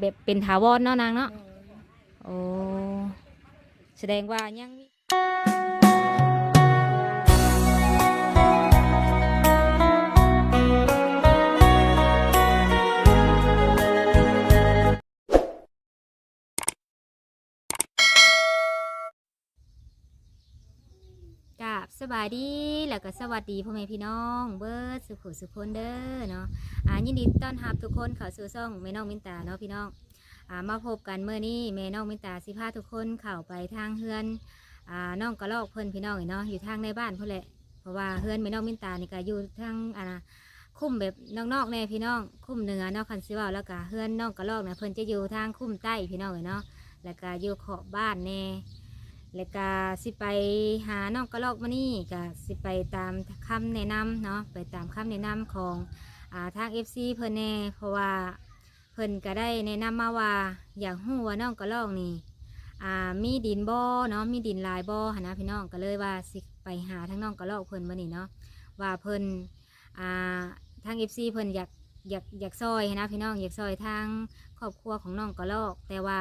แบบเป็นถาวรเนาะนางเนาะโดยโอ้แสดงว่ายังมี บสบายดีแล้วก็สวัสดีพ่อแม่พี่น้อง เบิร์ดสุขสุขคนเด้อเนาะอ่ายินดีต้อนรับทุกคนเข้าสู่ช่องแม่น้องมินตาเนาะพี่น้องอ่ามาพบกันเมื่อนี้แม่น้องมินตาสิพาทุกคนเข้าไปทางเฮือนอ่าน้องกระลอกเพิ่นพี่น้องเนาะอยู่ทางในบ้านเพิ่นแหละเพราะว่าเฮือนแม่น้องมินตานี่ก็อยู่ทางอ่าคุ้มแบบนอกๆแน่พี่น้องคุ้มเหนือเนาะคันสิว่าแล้วก็เฮือนน้องกระลอกเนี่ยเพิ่นจะอยู่ทางคุ้มใต้พี่น้องเนาะแล้วก็อยู่ขอบบ้านแน่ แล้วก็สิไปหาน้องกระลอกมานี่ก็สิไปตามคำแนะนำเนาะไปตามคำแนะนำของอ่าทาง FC เพิ่นแน่เพราะว่าเพิ่นก็ได้แนะนำมาว่าอยากหู้ว่าน้องกระลอกนี่อ่ามีดินบ่เนาะมีดินลายบ่หันนะพี่น้องก็เลยว่าสิไปหาทั้งน้องกระลอกเพิ่นมานี่เนาะว่าเพิ่นอ่าทางเอฟซีเพิ่นอยากอยากอยากซอยนนะพี่น้องอยากซอยทางครอบครัวของน้องกระลอก แต่ว่า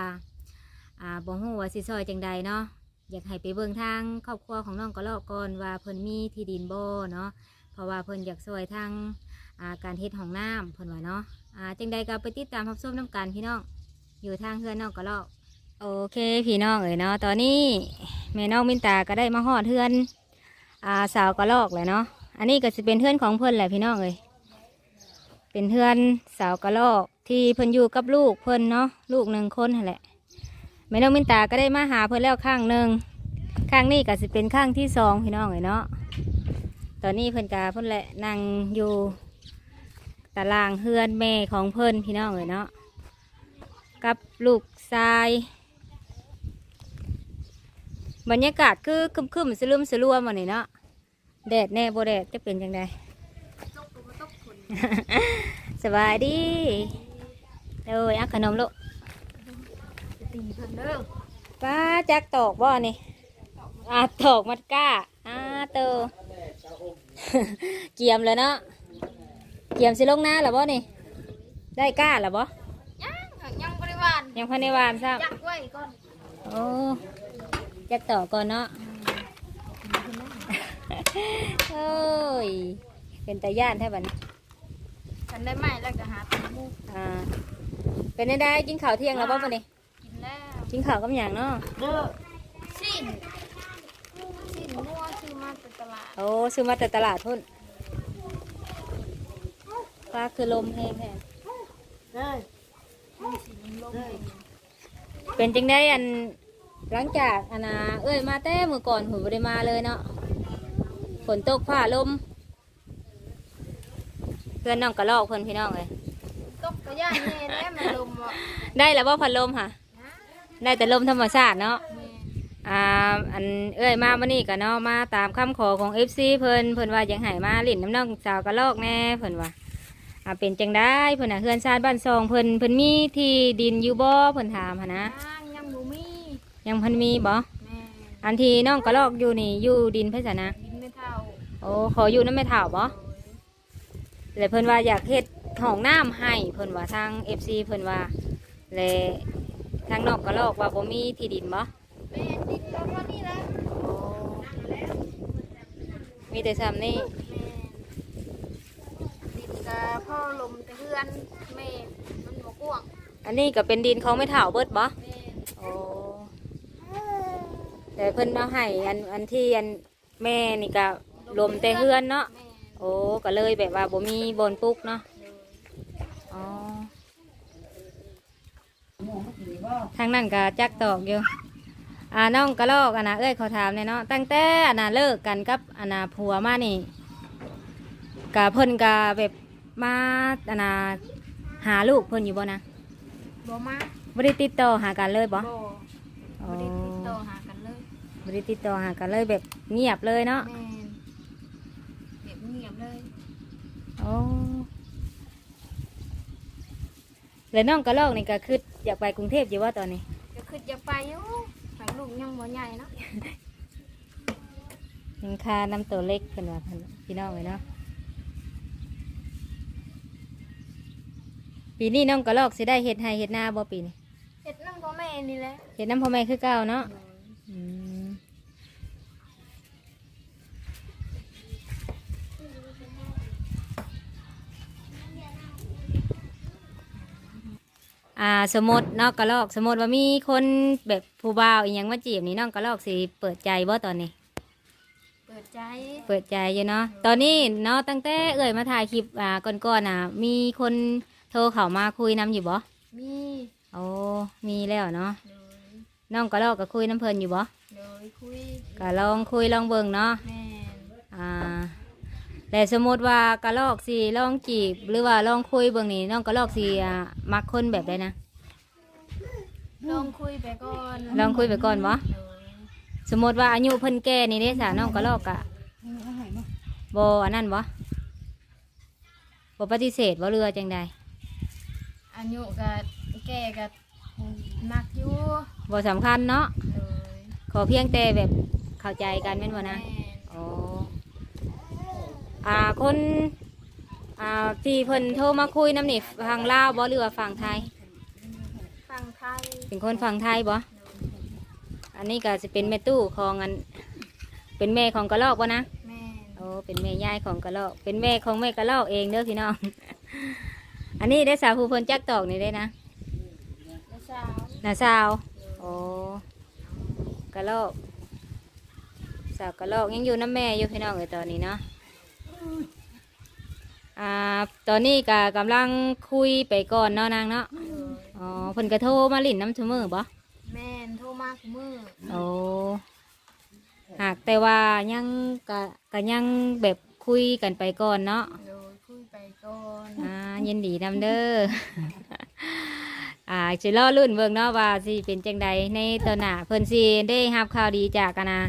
อ่าบ่ฮู้ว่าสิซอยจังใดเนาะ อยากให้ไปเบิ่งทางครอบครัวของน้องกระลอกก่อนว่าเพิ่นมีที่ดินบ่เนาะเพราะว่าเพิ่นอยากซอยทางอ่าการเฮ็ดห้องน้ำเพิ่นว่าเนาะอ่าจังใดก็ไปติดตามรับชมน้ำกันพี่น้องอยู่ทางเฮือนน้องก็ลอกโอเคพี่น้องเอ๋ยเนาะตอนนี้แม่น้องมินตาก็ได้มาหอดเฮือนอ่าสาวกระลอกเลยเนาะอันนี้ก็จะเป็นเฮือนของเพิ่นแหละพี่น้องเอ๋ยเป็นเฮือนสาวกระลอกที่เพิ่นอยู่กับลูกเพิ่นเนาะลูกหนึ่งคนนั่นแหละ แม่น้องมินตาก็ได้มาหาเพิ่นแล้วข้างหนึ่งข้างนี้ก็จะเป็นข้างที่สองพี่น้องเอ๋ยเนาะตอนนี้เพิ่นกาเพิ่นแหละนั่งอยู่ตารางเฮือนแม่ของเพิ่นพี่น้องเลยเนาะกับลูกชายบรรยากาศคือคึมคึมสลืมสลัวมาเนี่เนาะแดดแน่บ่แดดจะเป็นจังไดตกก็บ่ตกฝนสบายดีเอ้ยเอาขนมลูก จะตีเพิ่นเด้อป้าจักตอกบ่นี่อ่าตอกมัดก้าอ่าเตอเกียมเลยเนาะเกียมสิลงหน้าหรอบ่นี่ ได้ก้าหรอบ่ยังค่ะยังบริวารยังพันในวานซ้ำยักไว้ก่อนโอ้จักต่อก่อนเนาะโอ้ยเป็นตาย่านแท้บัดนี้ฉันได้ไหมแล้วก็หาตะมูอ่าเป็นได้ได้กินข้าวเที่ยงแล้วบ่ปะนี่กินแล้ว กินข้าวกับหยังเนาะเด้อสิ้นสิ้นนัวซื้อมาจากตลาดโอ้ซื้อมาแต่ตลาดพุ่นฟ้าคือลมแห้งแท้เด้อสิ้นลมเลยเป็นจังได้อันหลังจากอันนาเอ้ยมาแต่มือก่อนผมบ่ได้มาเลยเนาะฝนตกฟ้าลม เพื่อนน้องกระลอกเพื่อนพี่น้องเลยตกกระย่านแน่แล้วมันลมอะได้แล้วว่าพัดลมค่ะนะ ได้แต่ลมธรรมชาติเนาะแม่อ่าอันเอ้ยมาวันนี้กันเนาะมาตามคำขอของเอฟซีเพิ่นเพิ่นว่าอยากให้มาลิ่นน้ำน้องสาวกระลอกแน่เพิ่นว่าอ่าเป็นจังได้เพิ่นน่ะเฮือนชาติบ้านซองเพิ่นเพิ่นมีที่ดินอยู่บ่เพิ่นถามหั้นนะยังยังบ่มียังเพิ่นมีบ่แม่อันที่น้องกระลอกอยู่นี่อยู่ดินไผซะนะกินไม่เท่าโอ้ขออยู่น้ำแม่เฒ่าบ่เลยเพิ่นว่าอยากเฮ็ดห้องน้ำให้เพิ่นว่าทาง FC เพิ่นว่าเลย ทางนอกกระลอกว่าบ่มีที่ดินบ่แม่ดินเราเท่านี้แล้วโอ้มีแต่ซ้ำนี่แม่ดินกะพ่อลมแต่เพื่อนแม่มันบ่กว้างอันนี้ก็เป็นดินเขาไม่เฒ่าเบิดบ่แม่โอ้แต่เพิ่นมาให้อันอันที่อันแม่นี่ก็รวมแต่เฮือนเนาะแม่โอ้ก็เลยแบบว่าบ่มีบอนปลูกเนาะ เลย อ๋อ ทางนั้นก็จักตอกอยู่อ่าน้องกระลอกอันนะเอ้ยเขาถามเนี่ยเนาะตั้งแต่อันนะเลิกกันกับอันนะผัวมานี่กะเพิ่นกะแบบมาอันนะหาลูกเพิ่นอยู่บ่นะบ่มาบ่ได้ติดต่อหากันเลยบ่บ่อ๋อบ่ได้ติดต่อหากันเลยบ่ได้ติดต่อหากันเลยแบบเงียบเลยเนาะแม่เก็บเงียบเลยโอ้ แล้วน้องกระลอกนี่ก็คืออยากไปกรุงเทพอยู่ว่าตอนนี้ก็คือจะไปอยู่หางลูกยังบ่ใหญ่เนาะยังค่าน้ำตัวเล็กเพิ่นว่าเพิ่นพี่น้องเลยเนาะปีนี้น้องกระลอกสิได้เฮ็ดให้เฮ็ดนาบ่ปีนี้เฮ็ดน้ำพ่อแม่นี่แหละเฮ็ดน้ำพ่อแม่คือเก่าเนาะ อ่าสมมติเนาะกระลอก สมมติว่ามีคนแบบผู้บ่าวอีหยังมาจีบนี่น้องกระลอกสิเปิดใจบ่ตอนนี้ เปิดใจเปิดใจอยู่เนาะตอนนี้เนาะตั้งแต่เอ่ยมาถ่ายคลิปอ่าก่อนๆอะ มีคนโทรเข้ามาคุยน้ำอยู่บ่มีโอ้มีแล้วเนาะโดยน้องกระลอกก็คุยน้ำเพลินอยู่บ่โดยคุยก็ลองคุยลองเบิ่งเนาะ แม่นอ่า แต่สมมติว่ากระลอกสิลองจีบ หรือว่าลองคุยเบิ่งนี่น้องกระลอกสิอ่ามักคนแบบใดนะ ลองคุยไปก่อนลองคุยไปก่อนบ่โดยสมมติว่าอายุเพิ่นแก่นี่เด้สาน้องกระลอกกะบ่อันนั้นบ่บ่ปฏิเสธบ่เรือจังใดอายุก็แก่ก็มักอยู่บ่สำคัญเนาะ โดยขอเพียงแต่แบบเข้าใจกันแม่นบ่นะ แม่น อ๋ออ่า คนอ่าที่เพิ่นโทรมาคุยน้ำนี่ฟังลาวบ่หรือว่าฟังไทยฟังไทยเป็นคนฟังไทยบ่อันนี้ก็จะเป็นแม่ตู้ของอัน เป็นแม่ของกระลอกบ่นะแม่นโอ้เป็นแม่ยายของกระลอก เป็นแม่ของแม่กระลอกเองเด้อพี่น้อง อันนี้ได้สาวผู้เพิ่นจักตอกนี่ได้นะและสาวน้าสาวโอ้กระลอกสาวกระลอกยังอยู่น้ำแม่อยู่พี่น้องเลยตอนนี้เนาะ อ่าตอนนี้ก็กำลังคุยไปก่อนเนาะนางเนาะโดยอ๋อเพิ่นกระโทรมาลิ่นน้ำทุมือบ่แม่นโทรมาคุมือโอ้หากแต่ว่ายังก็ก็ยังแบบคุยกันไปก่อนเนาะโดยคุยไปก่อนอ่ายินดีนำเด้อ อ่าสิรอรุ่นเบิ่งเนาะว่าสิเป็นจังใดในตอนหน้าเพิ่นสิได้รับข่าวดีจากกันนะ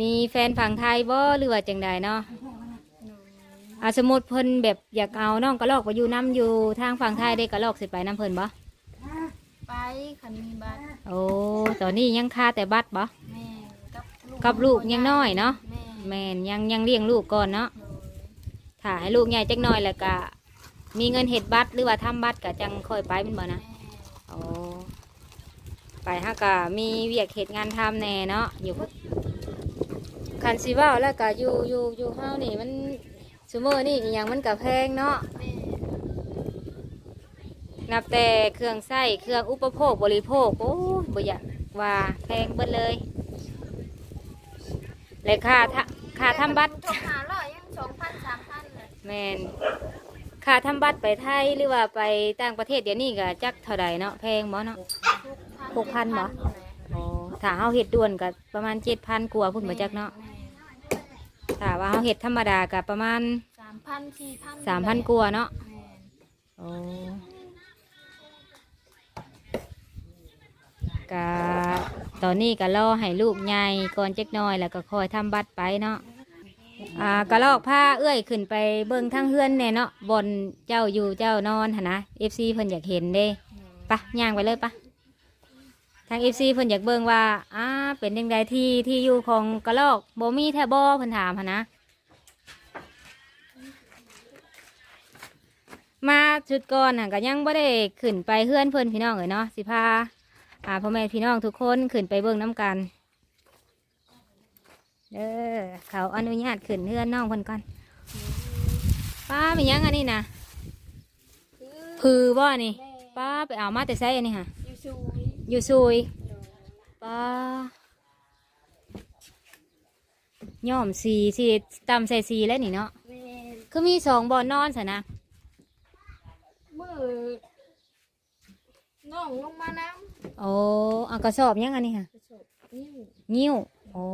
มีแฟนฝั่งไทยบ่หรือว่าจังใดเนาะโดยอ่าสมมติเพิ่นแบบอยากเอาน้องกระลอกไปอยู่น้ำอยู่ทางฝั่งไทยได้กระลอกสิไปน้ำเพิ่นบ่ไปคันมีบัตรโอ้ตอนนี้ยังค่าแต่บัตรบ่แม่กับลูกกับลูกยังน้อยเนาะแม่แม่นยังยังเลี้ยงลูกก่อนเนาะโดยถ้าให้ลูกใหญ่จักหน่อยแล้วก็มีเงินเฮ็ดบัตรหรือว่าทำบัตรก็จังค่อยไปแมันบ่นะแม่โอ้ไปฮะก็มีเวียกเหตุงานทำแน่เนาะอยู่พุ คันสิเว้าแล้วก็อยู่อยู่อยู่เฮานี่มันซุมื้อนี่อหยังมันก็แพงเนาะแม่นับแต่เครื่องใส้เครื่องอุปโภคบริโภคโอ้ยบ่อยากว่าแพงเบิดเลยและค่าทะค่าทำบัตรทงหาร้อยยังสองพันสามพันเลยแมนค่าทำบัตรไปไทยหรือว่าไปต่างประเทศเดี๋ยวนี้ก็จักเท่าใดเนาะแพงบ่เนาะหกพันเหรอโอ้ถ้าเฮาเฮ็ดด่วนก็ประมาณเจ็ดพันกว่าพุ่นบ่จักเนาะ ถ้าว่าเฮาเฮ็ดธรรมดาก็ประมาณสามพันสี่พันสามพันกว่าเนาะแม่โอ้กะตอนนี้ก็รอให้ลูกใหญ่ก่อนจักหน่อยแล้วก็คอยทำบัตรไปเนาะอ่ากะลอกผ้าเอื้อยขึ้นไปเบิ่งทั้งเฮือนแน่เนาะบนเจ้าอยู่เจ้านอนหนนะเอฟซีเพิ่นอยากเห็นเด้ปะย่างไปเลยปะ ทางเอฟซีเพิ่นอยากเบิ่งว่าอ่าเป็นยังไงที่ที่อยู่ของกะลอกบ่มีแทบ่เพิ่นถามหนนะ มาชุดก่อนน่ะก็ยังบ่ได้ขึ้นไปเฮือนเพิ่นพี่น้องเลยเนาะสิพาอ่าพ่อแม่พี่น้องทุกคนขึ้นไปเบิ่งน้ำกันเด้อเขาอนุญาตขึ้นเฮือนน้องเพิ่นก่อนป้ามีหยังอันนี้นะคือพือบ่นี่แม่ป้าไปเอามาแต่ไสอันนี้ค่ะ อยู่ชูยอยู่ซุยโดยป้าย่อมสีสีตำใส่สีแล้วนี่เนาะแม่คือมีสองบ่อนนอนสนะมือน้องลงมาน้โอ้เอากระสอบหยังอันนี้ค่ะำกระสอบนิ้วนิ้วโอ้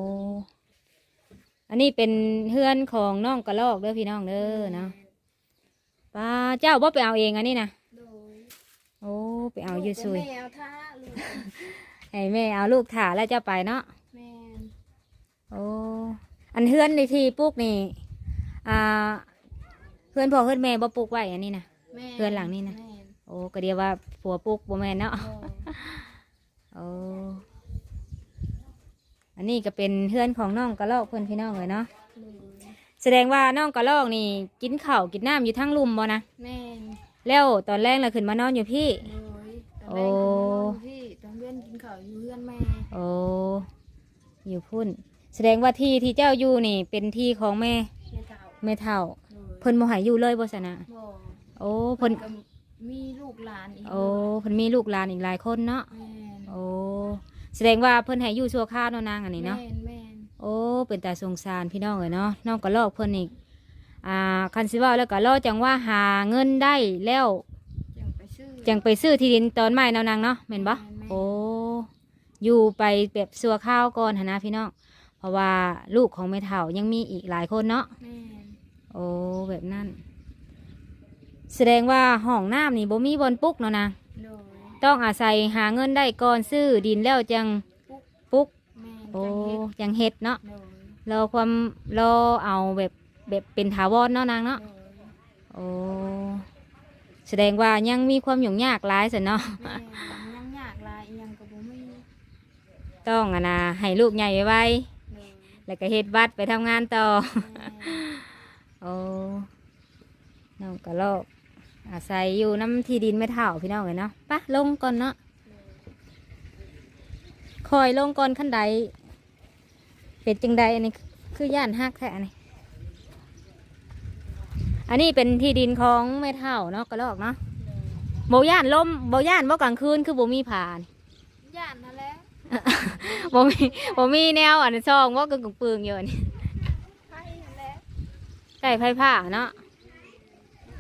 อันนี้เป็นเฮือนของน้องกระลอกเด้อพี่น้องเด้อเนาะป้าเจ้าบ่ไปเอาเองอันนี้นะโดยโอ้ไปเอาอยู่ซุยลูกกับแม่เอาท่าลูก ให้แม่เอาลูกถ่าแล้วจะไปเนาะแม่โอ้อันเฮือนในที่ปลูกนี่อ่าเพื่อนพ่อเพื่อนแม่บ่ปลูกไว้อันนี้นะ แม่เพื่อนหลังนี่นะ แม่โอ้ก็เดียวว่าผัวปลูกบ่แม่นเนาะโดยโอ้อันนี้ก็เป็นเฮือนของน้องกระลอกเพื่อนพี่น้องเลยเนาะโดยแสดงว่าน้องกระลอกนี่กินข้าวกินน้ำอยู่ทั้งลุมบ่นะแม่แล้วตอนแรกเราขึ้นมานอนอยู่พี่ โดยตอนโอ้แรกคือมานอนอยู่พี่ต อนเพื่อนกินข้าวอยู่เพื่อนแม่โอ้อยู่พุ่น แสดงว่าที่ที่เจ้าอยู่นี่ เป็นที่ของแม่ในเก่าแม่เฒ่าโดยเพิ่นบ่ให้อยู่เลยบ่ซะนะบ่โอ้เพิ่เพิ่นนก็มีลูกหลานอีกโอ้เพิ่นมีลูกหลานอีกหลายคนเนาะแม่นโอ้แสดงว่าเพิ่นให้อยู่ชั่วคราวเนาะนางอันนี้เนาะ แม่นแม่นโอ้ เป็นตาสงสารพี่น้องเลยเนาะน้องก็ลอกเพิ่นอีก อ่า คันสิเว่าแล้วก็ลอจังว่าหาเงินได้แล้ว จังไปซื้อจังไปซื้อที่ดินตอนใหม่เนาะนางเนาะแม่นบ่แม่น โอ้อยู่ไปแบบสัวข้าวก่อนหั้นนะพี่น้องเพราะว่าลูกของแม่เฒ่ายังมีอีกหลายคนเนาะแม่นโอ้แบบนั้น แสดงว่าห้องน้ำนี่บ่มีบอนปลุกเนาะนางโดยต้องอาศัยหาเงินได้ก่อนซื้อดินแล้วจังปุ๊กปลุกแม่นโอ้จังเฮ็ดจังเฮ็ดเนาะโดยรอความรอเอาแบบแบบเป็นถาวรเนาะนางเนาะ โดยโอ้แสดงว่ายังมีความยุ่งยากหลายสินเนาะ แม่นยังยากหลายอีหยังก็บ่มี ต้องอะนะให้ลูกใหญ่ไว้โดยแล้วก็เฮ็ดบัตรไปทำงานต่อแม่นโอ้น้องก็ลอกอาศัยอยู่น้ำที่ดินไม่เท่าพี่น้องเลยเนาะปะลงก่อนเนาะคอยลงก่อนขั้นใด เป็นจังใดอันนี้คือย่านฮักแท้อันนี้อันนี้เป็นที่ดินของแม่เท่าเนาะก็ลอกเนาะโบย่านลมโบย่านบ่กลางคืนคือโบมีผ่านย่านนั่นแหละ บ่มีบ่มีแนวอันซองว่ากึ่งกึ่งปืงอยู่นี่ไผนั่นแหละใกล้ไผ่ผ้าเนาะ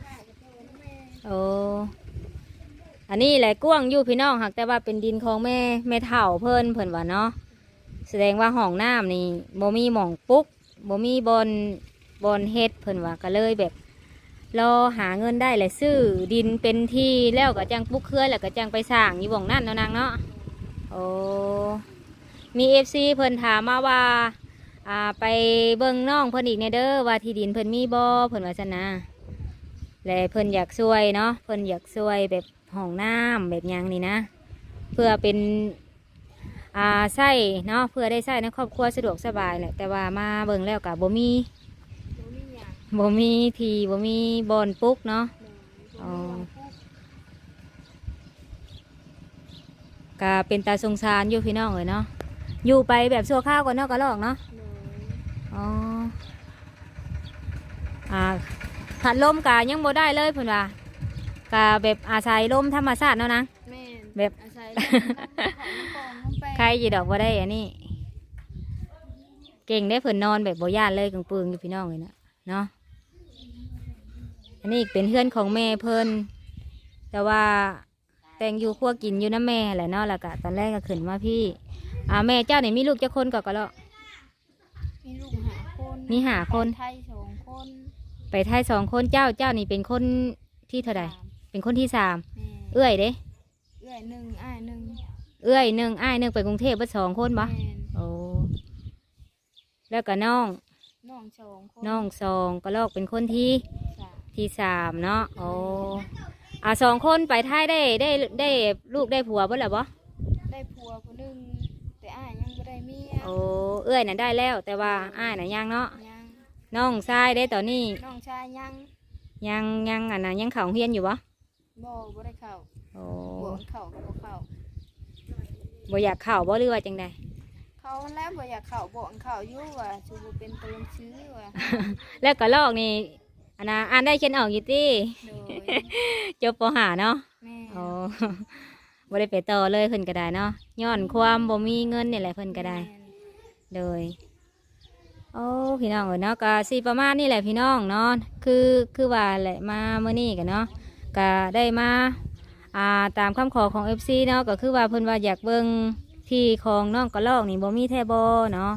ไผก็โทรนะแม่โอ้อันนี้แหละกว้างอยู่พี่น้องหักแต่ว่าเป็นดินของแม่แม่เฒ่าเพิ่นเพิ่นว่าเนาะแสดงว่าห้องน้ำนี่บ่มีหม่องปุ๊กบ่มีบอนบอนเฮ็ดเพิ่นว่าก็เลยแบบรอหาเงินได้แหละซื้อดินเป็นที่แล้วก็จังปุ๊กเครือแล้วก็จังไปสร้างอยู่บ่องนั่นเนาะนางเนาะ โอ้มีเอฟซีเพิ่นถามมาว่า อ่าไปเบิ่งน้องเพิ่นอีกในเด้อว่าที่ดินเพิ่นมีบ่เพิ่นว่าซั่นะและเพิ่นอยากช่วยเนาะเพิ่นอยากช่วยแบบห้องน้ำแบบหยังนี่นะ เพื่อเป็นอ่าใส่เนาะเพื่อได้ใส่ในครอบครัวสะดวกสบายแหละแต่ว่ามาเบิ่งแล้วก็บ่มีบ่มีบ่มีที่บ่มีบอนปลุกเนาะ โดยบ่มีหยังปุ๊ก ก็เป็นตาสงสารอยู่พี่น้องเลยเนาะอยู่ไปแบบชั่วข้าวก่อนเนาะก็ลอกเนาะโดยอ๋ออ่าผัดลมกายังบ่ได้เลยเพิ่นว่ากาแบบอาศัยลมธรรมชาติเนาะนะแม่นแบบอาศัยเรื่องของน้ำปองน้ำแป้งใครจีดอกบ่ได้อันนี้เก่งได้เพิ่นนอนแบบบ่ย่านเลยกลางปืนอยู่พี่น้องเลยนะเนาะอันนี้เป็นเพื่อนของแม่เพิ่นแต่ว่า แต่งอยู่ครัวกินอยู่น้ำแม่แหละเนาะแล้วก็ตอนแรกก็ขึ้นมาพี่อ่าแม่เจ้านี่มีลูกเจ้าคนก็ก็แล้ว มีลูกหาคนมีหาคน ไทยสองคนไปไทยสองคนเจ้าเจ้านี่เป็นคนที่เท่าใดสามเป็นคนที่สามแม่เอื้อยเด้ เอื้อยหนึ่งอ้ายหนึ่งเอื้อยหนึ่งอ้ายหนึ่งไปกรุงเทพเบ่สองคนบ่แม่นโอ้แล้วก็น้องน้องสองคนน้องสองก็ลอกเป็นคนที่สามที่สามเนาะโอ้ อ่าสองคนไปไทยได้ได้ได้ลูกได้ผัวบ่ล่ะบ่ได้ผัวคนหนึ่งแต่อ้ายยังไม่ได้เมียโอ้เอื้อยน่ะได้แล้ว แต่ว่าอ้ายน่ะยังเนาะยังน้องชายได้ตอนนี้น้องชายยังยังยังอันน่ะยังเข่าเฮียนอยู่บ่บ่บ่ได้เข้าโอ้บวกเข้าก็บ่เข้าบ่อยากเข่าบ่หรือว่าจังใดเขาแล้วบ่อยากเข้าบ่เข้าอยู่ว่าชูบ่เป็นตัวหนังสือว่า แล้วก็ลอกนี่ อันน่ะอ่านได้เขียนออกอยู่ติโดยจบปหาเนาะแม่อ๋อบ่ได้ไปต่อเลยเพิ่นก็ได้เนาะย้อนความบ่มีเงินนี่แหละเพิ่นก็ได้แม่นเลยโอ้พี่น้องเอ้ยเนาะก็สิประมาณนี้แหละพี่น้องเนาะคือคือว่าแหละมาเมื่อนี้กันเนาะก็ได้มาอ่าตามคำขอของ FC เนาะก็คือว่าเพิ่นว่าอยากเบิ่งที่ของน้องกระลอกนี่บ่มีแท้บ่เนาะ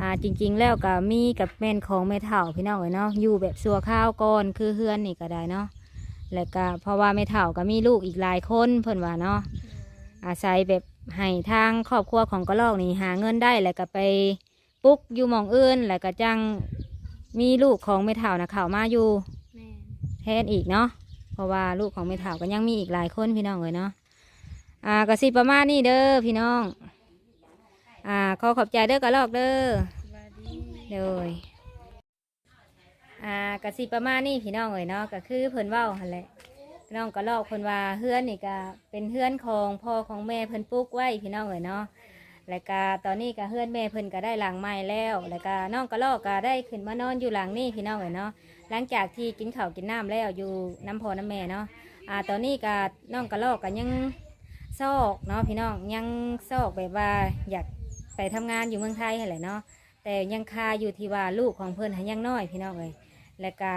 อ่าจริง ๆ แล้วก็มีกับแม่นของแม่เฒ่าพี่น้องเอ้ยเนาะอยู่แบบสัวข้าวก่อนคือเฮือนนี่ก็ได้เนาะแล้วก็เพราะว่าแม่เฒ่าก็มีลูกอีกหลายคนเพิ่นว่าเนาะอาศัยแบบให้ทางครอบครัวของกระลอกนี่หาเงินได้แล้วก็ไปปลุ๊กอยู่หมองอื่นแล้วก็จังมีลูกของเมถาวนะข่าวมาอยู่แม่นแทนอีกเนาะเพราะว่าลูกของเมถาวก็ยังมีอีกหลายคนพี่น้องเลยเนาะอ่าก็สิประมาณนี้เด้อพี่น้อง อ่าขอขอบใจเด้อกระลอกเด้อสวัสดีเลยอ่ากสิประมาณนี้พี่น้องเลยเนาะก็คือเพิ่นเว้าหั่นแหละกน้องก็ลอกคนว่าเฮือนนี่ก็เป็นเฮือนของพ่อของแม่เพิ่นปลูกไว้พี่น้องเอ๋ยเนาะแล้วก็ตอนนี้ก็เฮือนแม่เพิ่นก็ได้หลังใหม่แล้ว แล้วก็น้องก็ลอกก็ได้ขึ้นมานอนอยู่หลังนี่พี่น้องเอ๋ยเนาะหลังจากที่กินข้าวกินน้ำแล้วอยู่น้ำพ่อน้ำแม่เนาะอ่าตอนนี้ก็น้องก็ลอกก็ยังซอกเนาะพี่น้องยังซอกแบบว่าอยาก ไปทำงานอยู่เมืองไทยหั่นแหละเนาะแต่ยังคาอยู่ที่ว่าลูกของเพิ่นหายังน้อยพี่น้องเอ๋ยแล้วก็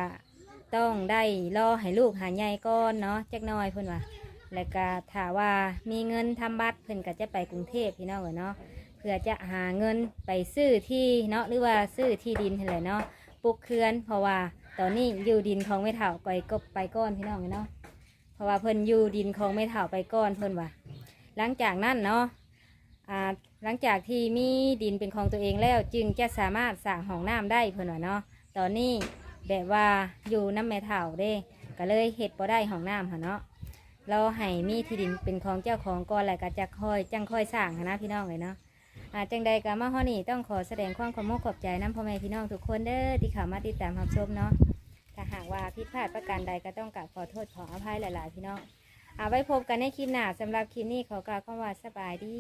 ต้องได้รอให้ลูกหาใหญ่ก่อนเนาะจักน้อยเพิ่นว่าแล้วก็ถ้าว่ามีเงินทำบัตรเพิ่นก็จะไปกรุงเทพพี่น้องเอ๋ยเนาะเพื่อจะหาเงินไปซื้อที่เนาะหรือว่าซื้อที่ดินนั่นแหละเนาะปลูกเคือน เพราะว่าตอนนี้อยู่ดินของไม่เถ่าไปก็ไปก้อนพี่น้องเอ๋ยเนาะเพราะว่าเพิ่นอยู่ดินของไม่เถ่าไปก้อนเพิ่นว่าหลังจากนั้นเนาะอ่า หลังจากที่มีดินเป็นของตัวเองแล้วจึงจะสามารถสร้างห้องน้ำได้เพิ่นว่าเนาะตอนนี้แบบว่าอยู่น้ำแม่เฒ่าเด้ก็เลยเฮ็ดบ่ได้ห้องน้ำค่ะเนาะเราให้มีที่ดินเป็นของเจ้าของก่อนแล้วก็จะค่อยจังค่อยสร้างหั้นนะพี่น้องเลยเนาะอาจังใดก็มาฮอนี่ต้องขอแสดงความขอบคุณขอบใจน้ำพ่อแม่พี่น้องทุกคนเด้อที่เข้ามาติดตามรับชมเนาะถ้าหากว่าผิดพลาดประการใดก็ต้องกราบขอโทษขออภัยหลาย ๆ พี่น้องเอาไว้พบกันในคลิปหน้าสำหรับคลิปนี้ขอกล่าวคำว่าสบายดี